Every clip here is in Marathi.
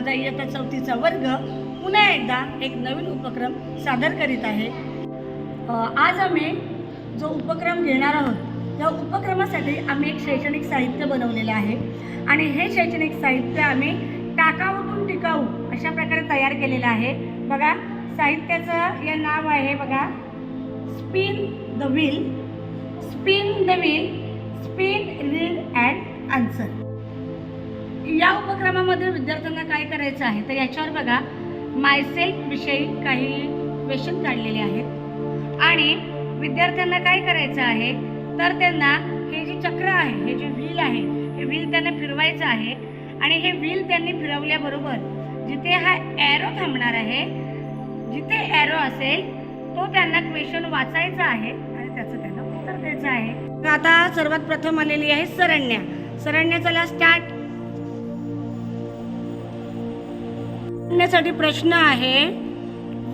माझा इयत्ता चौथीचा वर्ग पुन्हा एकदा एक नवीन उपक्रम सादर करीत आहे. आज आम्ही जो उपक्रम घेणार आहोत त्या उपक्रमासाठी आम्ही एक शैक्षणिक साहित्य बनवलेलं आहे. आणि हे शैक्षणिक साहित्य आम्ही टाकाऊतून टिकाऊ अशा प्रकारे तयार केलेलं आहे. बघा साहित्याचं हे नाव आहे बघा spin the wheel. Spin the wheel spin read and answer. या उपक्रमामध्ये विद्यार्थ्यांना काय करायचं आहे तर याच्यावर बघा मायसेल्फ विषयी काही क्वेश्चन काढलेले आहेत. आणि विद्यार्थ्यांना काय करायचं आहे तर त्यांना हे जे चक्र आहे हे जे व्हील आहे हे व्हील त्यांना फिरवायचं आहे. आणि हे व्हील त्यांनी फिरवल्याबरोबर जिथे हा ॲरो थांबणार आहे जिथे ॲरो असेल तो त्यांना क्वेश्चन वाचायचा आहे आणि त्याचं त्यांना उत्तर द्यायचं आहे. तर आता सर्वात प्रथम आलेली आहे सरण्या. सरण्या चला स्टार्ट साठी प्रश्न आहे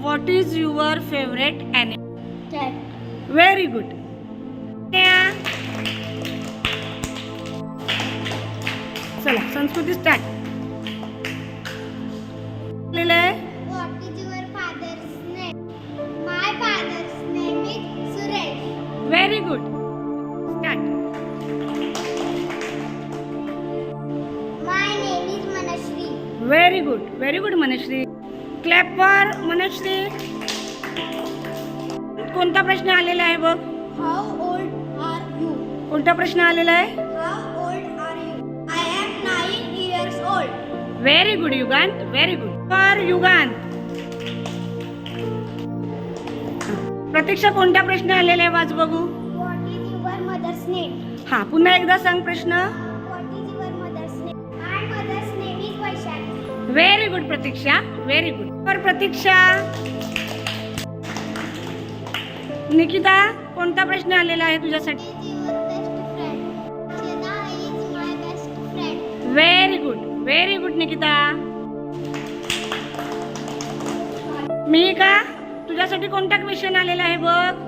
what is your favourite animal very good चला संस्कृती स्टार्ट लिहिलं आहे. Good very good Manashri. Clap for Manashri. कोणता प्रश्न आलेला आहे बघ? How old are you? कोणता प्रश्न आलेला आहे. Very good Yugant very good for Yugant Pratiksha कोणता प्रश्न आलेला आहे? वाच बघू? हा पुन्हा एकदा सांग प्रश्न. Very good Pratiksha very good बर प्रतीक्षा निकिता कोणता प्रश्न आलेला आहे तुझ्यासाठी? Very good very good Nikita मी का? तुझ्यासाठी कोणता क्वेश्चन आलेला आहे बघ?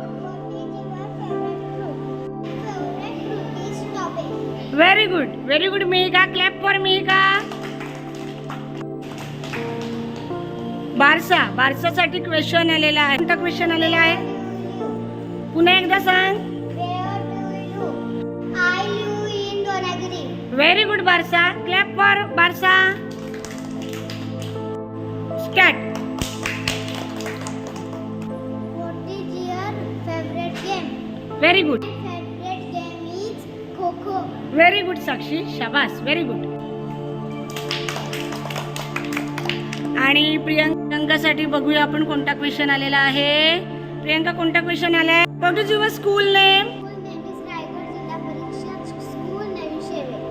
Very good very good Mihika clap for का? बारसा बारसासाठी क्वेश्चन आलेला आहे. कोणता क्वेश्चन आलेला आहे? पुन्हा एकदा सांग. Very good Barsa. Clap for Barsa. Scat very good very good Sakshi. शाबास. व्हेरी गुड आणि प्रियंका प्रियंकासाठी बघूया आपण कोणता क्वेश्चन आलेला आहे. प्रियंका कोणता क्वेश्चन आलाय? What is your school name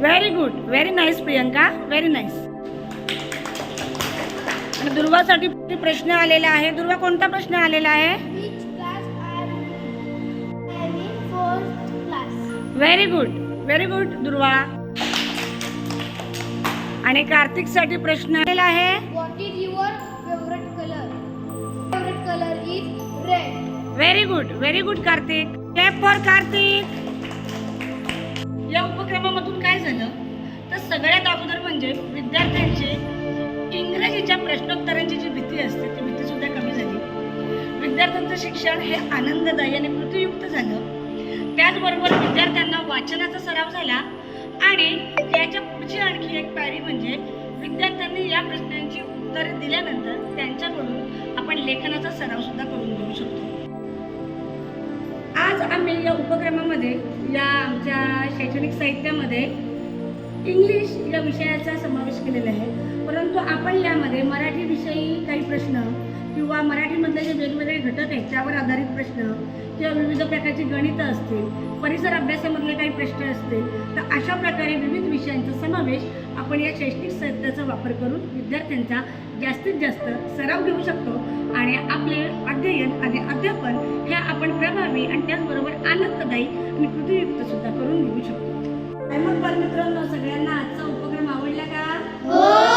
very good very nice Priyanka. Very nice आणि दुर्वासाठी प्रश्न आलेला आहे. दुर्वा कोणता प्रश्न आलेला आहे? व्हेरी गुड व्हेरी गुड दुर्वा. आणि कार्तिकसाठी प्रश्न आलेला आहे. Color is red. Very good very good Kartik clap for Kartik या उपक्रमामधून काय झालं? तर सगळ्यात अगोदर म्हणजे विद्यार्थ्यांची इंग्रजीच्या प्रश्नोत्तरांची जी भीती असते ती भीती सुद्धा कमी झाली. विद्यार्थ्यांचं शिक्षण हे आनंददायी आणि कृतीयुक्त झालं. त्याचबरोबर विद्यार्थ्यांना वाचनाचा सराव झाला आणि याच्या पुढची आणखी एक पायरी म्हणजे विद्यार्थ्यांनी या प्रश्नांची उत्तरे दिल्यानंतर त्यांच्याकडून आपण लेखनाचा सराव सुद्धा करून घेऊ शकतो. आज आम्ही या उपक्रमामध्ये या आमच्या शैक्षणिक साहित्यामध्ये इंग्लिश या विषयाचा समावेश केलेला आहे. परंतु आपण यामध्ये मराठी विषयी काही प्रश्न किंवा मराठीमधले जे वेगवेगळे घटक आहेत त्यावर आधारित प्रश्न किंवा विविध प्रकारची गणितं असतील परिसर अभ्यासामधले काही प्रश्न असतील तर अशा प्रकारे विविध विषयांचा समावेश आपण या शैक्षणिक साहित्याचा वापर करून विद्यार्थ्यांचा जास्तीत जास्त सराव घेऊ शकतो आणि आपले अध्ययन आणि अध्यापन हे आपण प्रभावी आणि त्याचबरोबर आनंददायी आणि कृतीयुक्त सुद्धा करून घेऊ शकतो. मग मित्रांनो सगळ्यांना आजचा उपक्रम आवडला का? हो!